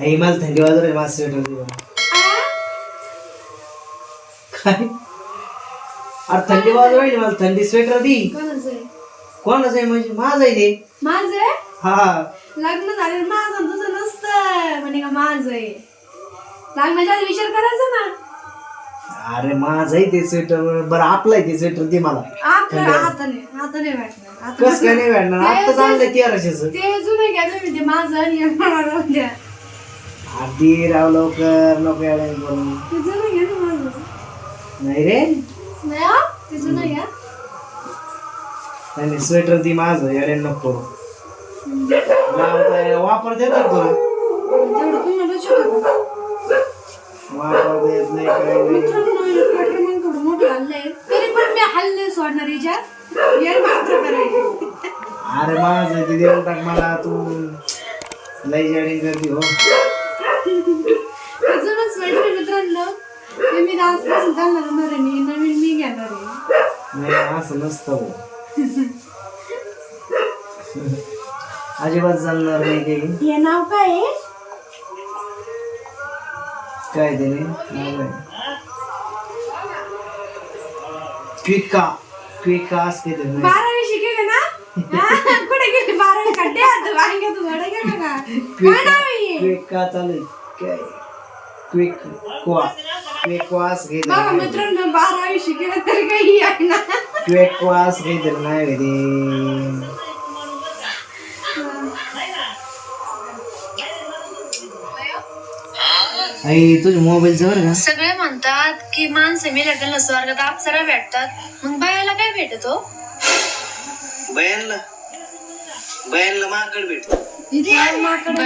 आई मला थंडी वाजत आहे माझं स्वेटर दे. काय? अरे थंडी राहिली मला थंडी स्वेटर दी. कोणाचं आहे? कोणाचं आहे म्हणजे माझं आहे ते माझं आहे? हा लग्न झालं माझं आणि तुझं नसतं. म्हणे का माझं आहे. लग्नाच्या आधी विचार करायचा ना. अरे माझं आहे ते स्वेटर बरं आपलं आहे ते स्वेटर दे मला. नाही आता नाही भेटणार. आता कस काय नाही भेटणार? आता चांगलं तेराशेच. ते जुनं घ्या तुम्ही ते माझं आणि हे मला द्या आधी राव लवकर नको येडा करून ते जुनं घ्या ना माझं? नाही रे. नाही हा? ते घ्या नाही स्वेटर दी माझं येडे नको. लावता- वापर देतात तुला. तेवढं वापर देत नाही काय नाही. मित्रांनो स्वेटर मग थोडं मोठं हल्लंय. तरी पण मी हल्ले सोडणार हिच्या यार मात्र करायचं अरे माझं ते देऊन टाक मला तू लई जडिंग करते हो. स्वेटर मित्रांनो. ते मी आजपासून घालणार होणार नवीन मी घेणार नाही असं नसतं हो. अजिबात चालणार नाही काही हे नाव काय आहे? काय ते क्विका. क्विका असते ते नाही. बारावी शिकेले ना? हा? कुठे गेले? बारावी खड्डे आता वांग्यात वडे गेला का? काय नाव आहे? क्विका चालू. काय? क्विक क्वा क्विकवास घेते बघा मित्रांनो बारावी शिकेले तरी काही आहे ना? क्विकवास घेते नाही रे आई तुझ्या मोबाईलचं बरं का? सगळे म्हणतात की माणसं मेल्या त्यांना स्वर्गात अप्सरा भेटतात. मग बायाला काय भेटतो? बयानला बयानला माकड भेट इथं माकड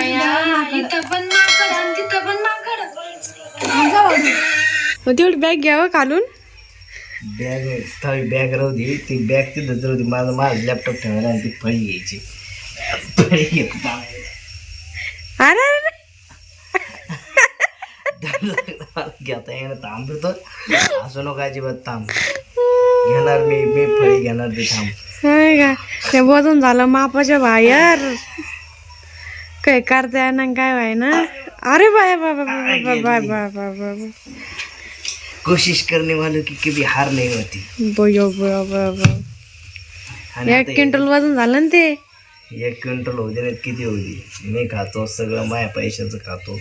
इथं पण माकड आणि तिथं पण माकड. मग तेवढी बॅग घ्यावं घालून बॅग थवी बॅग राहू दे. ती बॅग तिथंच राहू दे. माझं माझं लॅपटॉप ठेवायला आणि ती फळी घ्यायची. फळी घेत अरे अरे घेता येणं थांब तो. असं नको अजिबात थांब. घेणार मी मी फळी घेणार ते थांब. हाय का? ते वजन झालं मापाच्या बाहेर. काय करते ना काय व्हाय ना अरे बाय बाबा बाबा बाबा बाबा कोशिश करणे वालों की कधी हार नाही होती बयो बयो बाबा एक क्विंटल वजन झालं ना ते एक क्विंटल होऊ देण्यात किती होती मी खातो सगळं माया पैशाचं खातो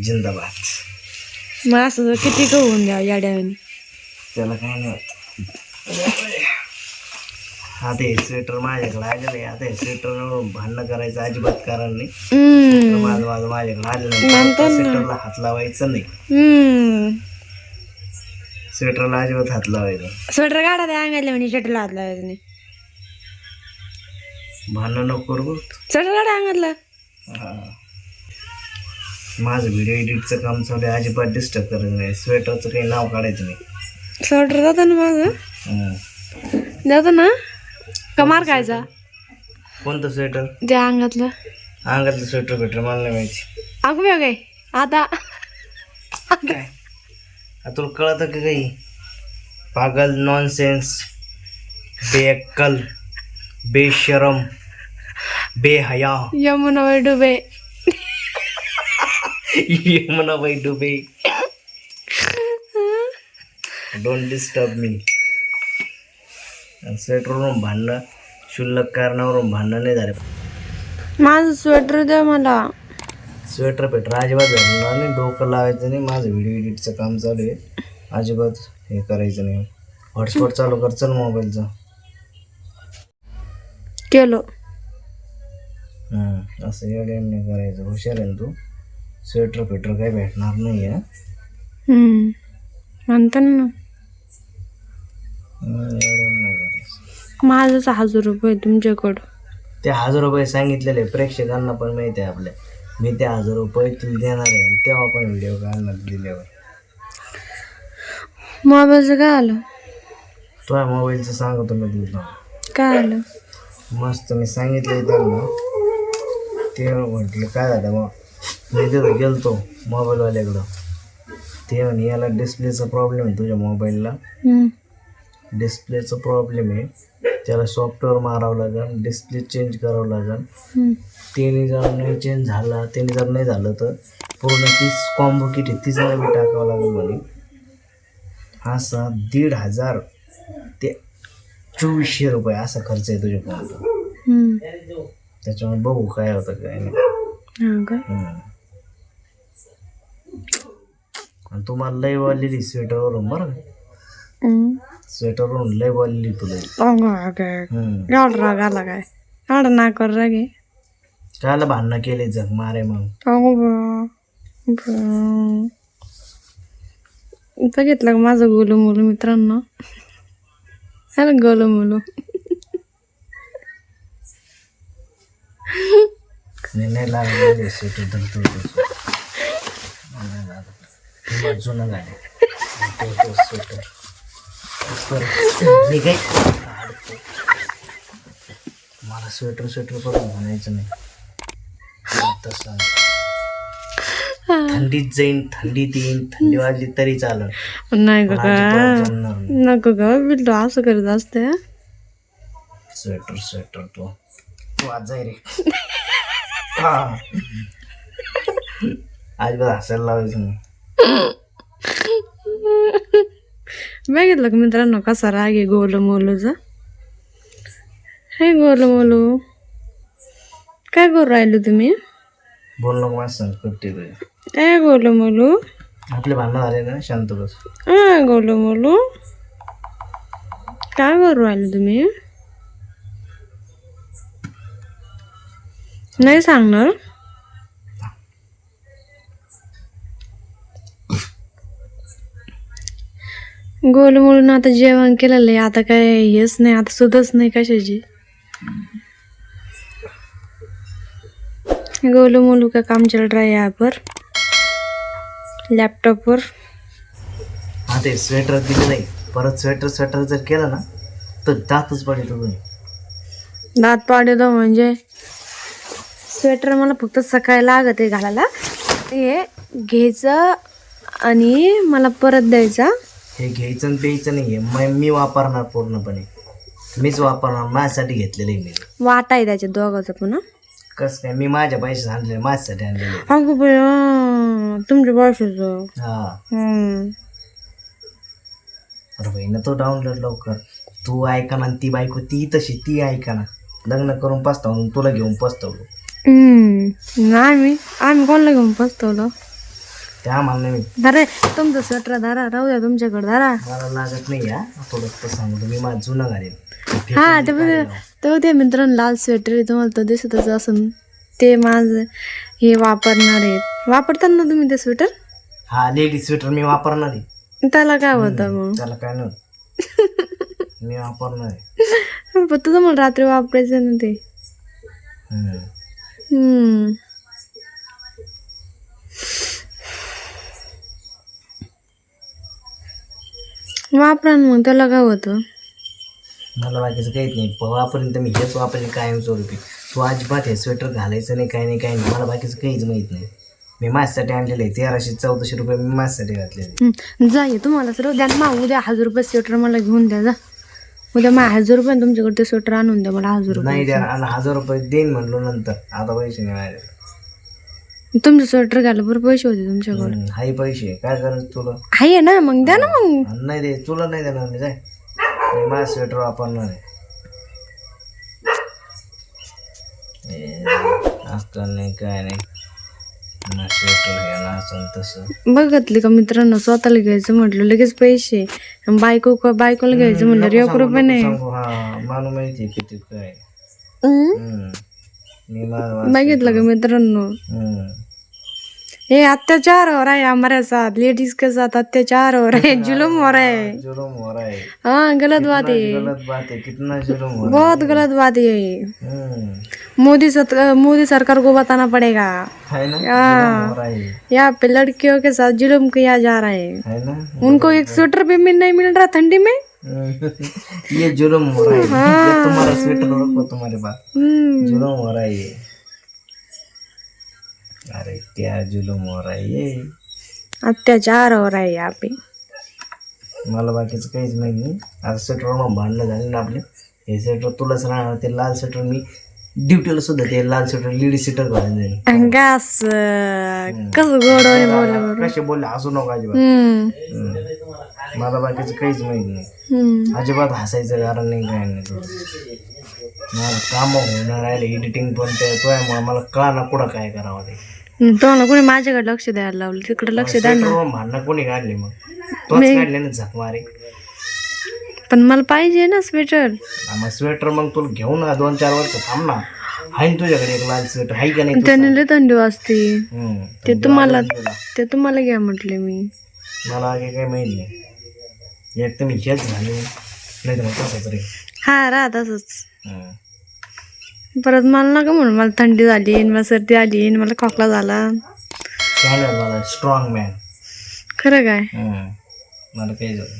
जिंदाबाद मग असं किती होऊन द्या याड्याने त्याला काय नाही आता हे स्वेटर माझ्याकडे आलेलं आहे. आता हे स्वेटरवर भांडणं करायचं अजिबात कारण नाही. माझं माझं माझ्याकडे आलेलं नाही स्वेटरला हात लावायचं नाही. स्वेटरला अजिबात हात लावायचं स्वेटर काढा त्या म्हणजे शर्टला हात लावायचं नाही. भांडणं नको करू. स्वेटर काढा अंगातला. हा. माझं व्हिडिओ एडिटचं काम चालू आहे. अजिबात डिस्टर्ब करायचं नाही. स्वेटरचं काही नाव काढायचं नाही. स्वेटर जातं ना माझं हं. जातं ना? कमार खायचा कोणतं स्वेटर त्या अंगातलं. अंगातलं स्वेटर भेटर मला नाही माहिती. अगं बघ काय आता. काय? आता तुला कळतं का काही? पागल नॉनसेन्स बेअक्कल बेशरम बेहया. यमुनावर डुबे. यमुनाबाई डुबे. डोंट डिस्टर्ब मी स्वेटरवरून भांडणं शुल्लक कारणावरून भांडणं नाही झाले. माझं स्वेटर द्या मला. स्वेटर पेटर अजिबात भेटणार नाही. डोकं लावायचं नाही. माझं व्हिडिओ एडिटचं काम चालू आहे. अजिबात हे करायचं नाही. हॉटस्पॉट चालू कर. चल मोबाईलचं केलो. हम्म, असं एवढं नाही करायचं. हुशार आहे ना तू? स्वेटर पेटर काही भेटणार नाही आहे. म्हणता ना नाही माझंच हजार रुपये तुमच्याकडं. ते हजार रुपये सांगितलेले प्रेक्षकांना पण माहिती आहे आपल्या. मी ते हजार रुपये तुला देणार आहे आणि तेव्हा पण व्हिडिओ काढणार दिल्यावर. मोबाईलचं काय आलं? तुझ्या मोबाईलचं सांगतो मी तुला. काय आलं? मस्त मी सांगितलं त्यांना. ते म्हटलं काय झालं मग मी तिथं गेलतो मोबाईलवाल्याकडं ते म्हणे याला डिस्प्लेचा प्रॉब्लेम आहे तुझ्या मोबाईलला हम्म. डिस्प्लेचा प्रॉब्लेम आहे. त्याला सॉफ्टवेअर मारावं लागेल डिस्प्ले चेंज करावं लागेल. त्याने जर नाही चेंज झाला त्याने जर नाही झालं तर पूर्ण तीस कॉम्बो किट आहे तीच नवी टाकावं लागेल म्हणे. असा दीड हजार ते चोवीसशे रुपये असा खर्च आहे तुझ्या फोनचा. त्याच्यामुळे बघू काय होतं काय नाही. काय हम्म. आणि तुम्हाला लय वाढलेली स्वेटरवरून बरं तुला अगं काय हम्म. एवढा राग आला काय एवढा नाकर राग आहे कायला भांडणं केले जग मारे मग. बा. बघितलं का माझं गोलू मुलू मित्रांनो हॅलो गोलू मुलू नाही नाही लागले स्वेटर धरतो तो नाही जुनं तो- तो स्वेटर. मी काय. मला स्वेटर स्वेटर पण म्हणायचं नाही. तसं थंडीत जाईन थंडीत येईन थंडी वाजली तरी चालेल. नाही ग. नको ग बिल्डू असं करत असते. स्वेटर स्वेटर तो. जाय रे. हा. आज बघ हसायला लावायचं बघितलं का मित्रांनो कसा राग आहे गोलू मोलूचा? हे गोलू मोलू. काय करू राहिलो तुम्ही? बोल नको माझं संग कट्टी ए गोलू मोलू. आपले भांडणं झाले ना शांत बस. हा गोलू मोलू. काय करू राहिले तुम्ही? नाही सांगणार. गोलू मोलून आता जेवण केलेलं आहे. आता काय हेच नाही आता सुधच नाही कशाची. गोलू मोलू का काम चल रहा है यहाँ पर लॅपटॉप पर हा ते स्वेटर दिले नाही. परत स्वेटर स्वेटर जर केलं ना तर दातच पडेल तुम्ही दात पाडतो म्हणजे? स्वेटर मला फक्त सकाळी लागत आहे घालायला. ते घ्यायचं आणि मला परत द्यायचा. हे घ्यायचं आणि प्यायचं नाही आहे मी वापरणार पूर्णपणे. मीच वापरणार माझ्यासाठी घेतलेलं आहे मी. वाटा आहे त्याच्या दोघाचं पण हं. कसं काय? मी माझ्या पैसे आणले माझ्यासाठी आणलेले अगं बाई, हं, तुमच्या हा. हं. अरे भाई ना तो डाउनलोड लवकर. तू ऐका ना आणि ती बायको ती तशी ती ऐका ना लग्न करून पस्तावून तुला घेऊन पस्तावलो. हं. आम्ही आम्ही कोणाला घेऊन पसतवलं? ते आम्हाला नाही धरा तुमचं स्वेटर धरा राहू द्या तुमच्याकडे धरा मला लागत नाही या. थोडं तर माझं जुनं घालेन. हा ते बघ ते बघ ते मित्रांनो लाल स्वेटर आहे तुम्हाला तो दिसतच असून. ते माझं हे वापरणार आहेत वापरतात ना तुम्ही ते स्वेटर हा लेडीज स्वेटर मी वापरणार आहे. त्याला काय होतं मग? त्याला काय नाही मी वापरणार आहे. फक्त तुम्हाला रात्री वापरायचं ना ते. हम्म. हम्म. वापरा ना मग त्याला काय होतं? मला बाकीचं काहीच नाही. प- वापरेन तर मी हेच वापरेन कायमस्वरूपी तू अजिबात हे स्वेटर घालायचं नाही काही नाही काही नाही. मला बाकीचं काहीच माहीत नाही. मी माझ्यासाठी आणलेलं आहे. तेराशे चौदाशे रुपये मी माझ्यासाठी घातलेले हम्म, जा ये तुम्हाला सर द्या मग उद्या हजार रुपये स्वेटर मला घेऊन द्या जा. उद्या मला हजार रुपये तुमच्याकडे ते स्वेटर आणून द्या मला हजार रुपये नाही द्या आणि हजार रुपये देईन म्हणलो नंतर. आता पैसे नाही माझ्याकडे. तुमचं स्वेटर घाला बरं पैसे होते तुमच्याकडे. हम्म, हाही पैसे. काय करायचं तुला? आहे ना मग द्या ना मग. आणि नाही दे तुला नाही देणार मी जाय. मी माझं स्वेटर वापरणार आहे. ए, असतं नाही काय नाही. स्वेटर हे ना असं आणि तसं. बघितले का मित्रांनो स्वतःला घ्यायचं म्हटलं लगेच पैसे. आणि बायको बायकोला घ्यायचं म्हटलं एक रुपये नाही सांगू, हा मला माहिती आहे किती काय. हम्म. मी माझं मित्रांनो. ये अत्याचार हो रहा है हमारे साथ लेडीज़ के साथ अत्याचार हो रहा है जुलम हो रहा है जुलूम हो रहा है हाँ गलत बात है गलत बात है कितना जुलम हो रहा बहुत गलत बात है. मोदी मोदी सरकार को बताना पड़ेगा है ना यहाँ पे लड़कियों के साथ जुलम किया जा रहा है है ना उनको एक स्वेटर भी नहीं मिल रहा ठंडी में. ये जुलूम हो रहा है। ये तुम्हारा स्वेटर रखो तुम्हारे पास जुलूम हो रहा है ये। अरे क्या जुलूम हो रहा है ये? अत्याचार हो रहा है यहाँ पे। मला बाकीचं काहीच माहीत नाही. आता स्वेटरवर भांडणं झाले ना आपले. हे स्वेटर तुलाच राहणार ते लाल स्वेटर मी ड्युटीला सुद्धा ते लाल स्वेटर लेडीज सीटर घालून जाईल असं कसं बरं. कसे बोलले हसू नको अजिबात. मला बाकीचं काहीच माहीत नाही. हम्म. अजिबात हसायचं कारण नाही काय नाही. तुला मला काम होणार राहिले एडिटिंग पण ते तुझ्यामुळे मला कळा कुठं काय करावं ते. तो ना कोणी माझ्याकडे लक्ष द्यायला लावलं तिकडे लक्ष द्या ना. भांडणं कोणी काढली मग? तोच काढले ना झक मारे. पण मला पाहिजे ना स्वेटर मग स्वेटर मग तुला घेऊन ना दोन चार वर्ष थांब ना. आहे ना तुझ्याकडे एक लाल स्वेटर आहे का नाही तू त्याने लय थंडी वाजते. हम्म. ते तुम्हाला. ते तुम्हाला घ्या म्हटले मी. मला आगे काही माहीत नाही. एक तर मी हेच झाले नाही तर मग तसंच रे. हा राहत असंच हम्म. परत मला नका म्हणून मला थंडी झाली आणि मला सर्दी आली आणि मला खोकला झाला. नाही मला स्ट्रॉंग मॅन खरं काय? मला काही झालं